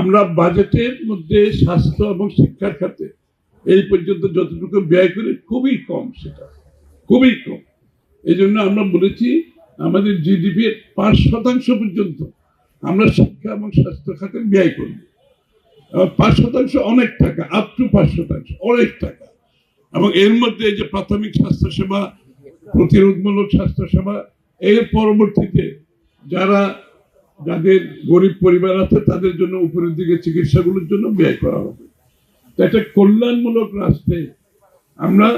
আমরা বাজেটের মধ্যে স্বাস্থ্য এবং শিক্ষার খাতে এই পর্যন্ত যতটুকু ব্যয় করি, খুবই কম সেটা। খুবই কম। এই জন্য আমরা বলেছি, আমাদের জিডিপি এর পাঁচ শতাংশ পর্যন্ত আমরা শিক্ষা এবং স্বাস্থ্য খাতে ব্যয় করব। পাঁচ শতাংশ অনেক টাকা আপ টু পাঁচ শতাংশ, অনেক টাকা। এবং এর মধ্যে যে প্রাথমিক স্বাস্থ্যসেবা প্রতিরোধমূলক স্বাস্থ্যসেবা এর পরবর্তীতে যারা যাদের গরিব পরিবার আছে, তাদের জন্য উপরের দিকে চিকিৎসাগুলোর জন্য ব্যয় করা হবে। একটা কল্যাণমূলক রাষ্ট্রে আমরা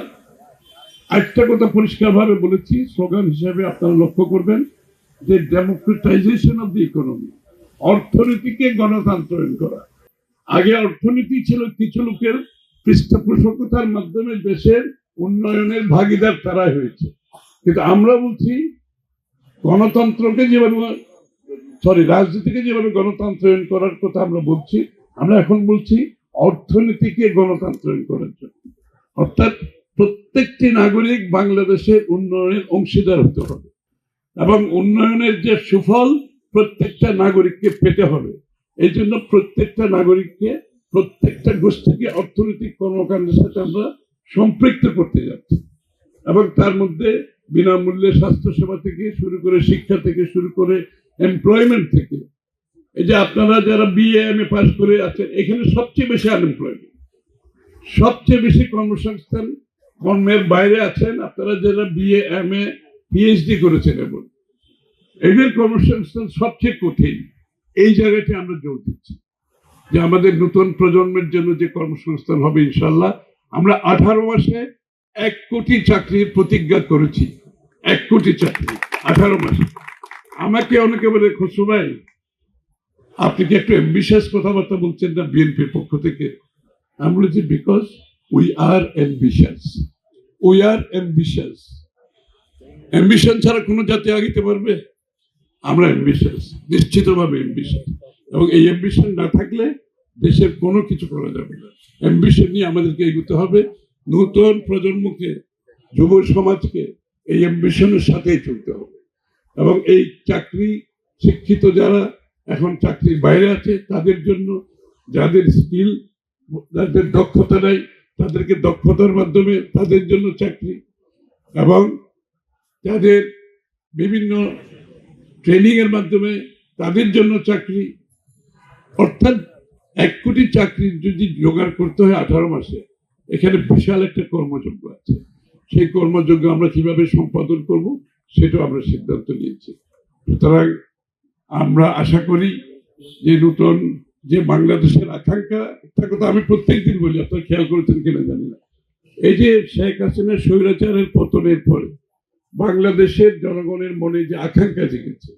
একটা কথা পরিষ্কারভাবে বলেছি স্লোগান হিসাবে আপনারা লক্ষ্য করবেন যে ডেমোক্রেটাইজেশন অফ দি ইকোনমি অর্থনীতিকে গণতান্ত্রায়ন করা। আগে অর্থনীতি ছিল কিছু লোকের পৃষ্ঠপোষকতার মাধ্যমে দেশের উন্নয়নের ভাগিদার তারা হয়েছে। কিন্তু আমরা বলছি গণতন্ত্রকে যেভাবে সরি রাজনীতিকে যেভাবে গণতন্ত্রায়ন করার কথা আমরা বলছি, আমরা এখন বলছি অর্থনীতিকে গণতন্ত্রায়ন করার জন্য। অর্থাৎ প্রত্যেকটি নাগরিক বাংলাদেশের উন্নয়নের অংশীদার হতে হবে। এবং উন্নয়নের যে সুফল প্রত্যেকটা নাগরিককে পেতে হবে। এই জন্য প্রত্যেকটা নাগরিককে, প্রত্যেকটা গোষ্ঠীকে অর্থনৈতিক কর্মকাণ্ডের সাথে আমরা সম্পৃক্ত করতে যাচ্ছি। এবং তার মধ্যে বিনামূল্যে স্বাস্থ্যসেবা থেকে শুরু করে শিক্ষা থেকে শুরু করে এমপ্লয়মেন্ট থেকে। এই যে আপনারা যারা বিএ এম এ পাস করে আছেন, এখানে সবচেয়ে বেশি আনএমপ্লয়মেন্ট সবচেয়ে বেশি কর্মসংস্থান, কর্মের বাইরে আছেন, আপনারা যারা বিএ এম এ পিএইচডি করেছেন এবং এদের কর্মসংস্থান সবচেয়ে কঠিন। এই জায়গাটি আমরা জোর দিচ্ছি। যে আমাদের নতুন প্রজন্মের জন্য যে কর্মসংস্থান হবে ইনশাল্লাহ আমরা আঠারো মাসে এক কোটি চাকরির প্রতিজ্ঞা করেছি। এক কোটি চাকরি, আঠারো মাসে। আমাকে অনেকে বলে খসরু ভাই, আপনি কি একটু অ্যাম্বিশাস কথাবার্তা বলছেন না বিএনপির পক্ষ থেকে? আমি বলেছি because we are ambitious we are ambitious ambition ছাড়া কোনো জাতি আগাইতে পারবে? আমরা অ্যাম্বিশাস নিশ্চিতভাবে অ্যাম্বিশাস এবং এই অ্যাম্বিশন না থাকলে দেশের কোনো কিছু করা যাবে না। অ্যাম্বিশন নিয়ে আমাদেরকে এগোতে হবে। নতুন প্রজন্মকে, যুব সমাজকে এই অ্যাম্বিশনের সাথেই চলতে হবে। এবং এই চাকরি শিক্ষিত যারা এখন চাকরির বাইরে আছে, তাদের জন্য যাদের স্কিল যাদের দক্ষতা নেই, তাদেরকে দক্ষতার মাধ্যমে তাদের জন্য চাকরি এবং যাদের বিভিন্ন ট্রেনিং এর মাধ্যমে তাদের জন্য চাকরি। অর্থাৎ এক কোটি চাকরি যদি জোগাড় করতে হয় আঠারো মাসে, এখানে বিশাল একটা কর্মযোগ্য আছে। সেই কর্মযোগ্য আমরা কীভাবে সম্পাদন করব? সেটাও আমরা সিদ্ধান্ত নিয়েছি। সুতরাং আমরা আশা করি যে নতুন যে বাংলাদেশের আকাঙ্ক্ষা, একটা কথা আমি প্রত্যেকদিন বলি, আপনারা খেয়াল করেছেন কিনা জানি না। এই যে শেখ হাসিনার স্বৈরাচারের পতনের পরে বাংলাদেশের জনগণের মনে যে আকাঙ্ক্ষা জেগেছে,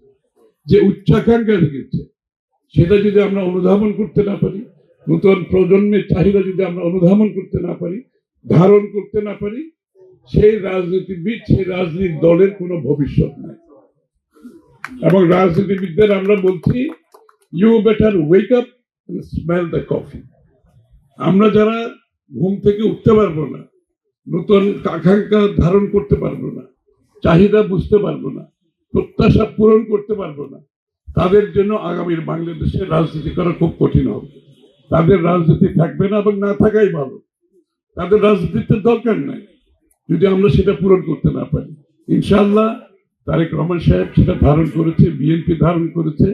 যে উচ্চাকাঙ্ক্ষা জেগেছে, সেটা যদি আমরা অনুধাবন করতে না পারি, নতুন প্রজন্মের চাহিদা যদি আমরা অনুধাবন করতে না পারি, ধারণ করতে না পারি সেই রাজনীতিবিদ, সেই রাজনীতি দলের কোনো ভবিষ্যৎ নাই। এবং রাজনীতিবিদদের আমরা বলছি you better wake up smell the coffee আমরা যারা ঘুম থেকে উঠতে পারব না, নতুন আকাঙ্ক্ষা ধারণ করতে পারব না, চাহিদা বুঝতে পারব না, প্রত্যাশা পূরণ করতে পারব না, তাদের জন্য আগামীর বাংলাদেশে রাজনীতি করা খুব কঠিন হবে। তাদের রাজনীতি থাকবে না এবং না থাকাই ভালো। তাদের রাজনীতির দরকার নাই। যদি আমরা সেটা পূরণ করতে না পারি। ইনশাল্লাহ তারেক রহমান সাহেব সেটা ধারণ করেছে, বিএনপি ধারণ করেছে,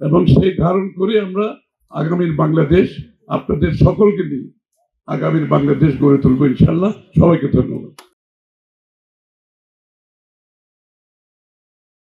এবং সেই ধারণ করে আমরা আগামীর বাংলাদেশ আপনাদের সকলকে নিয়ে আগামীর বাংলাদেশ গড়ে তুলবো ইনশাল্লাহ সবাইকে ধন্যবাদ।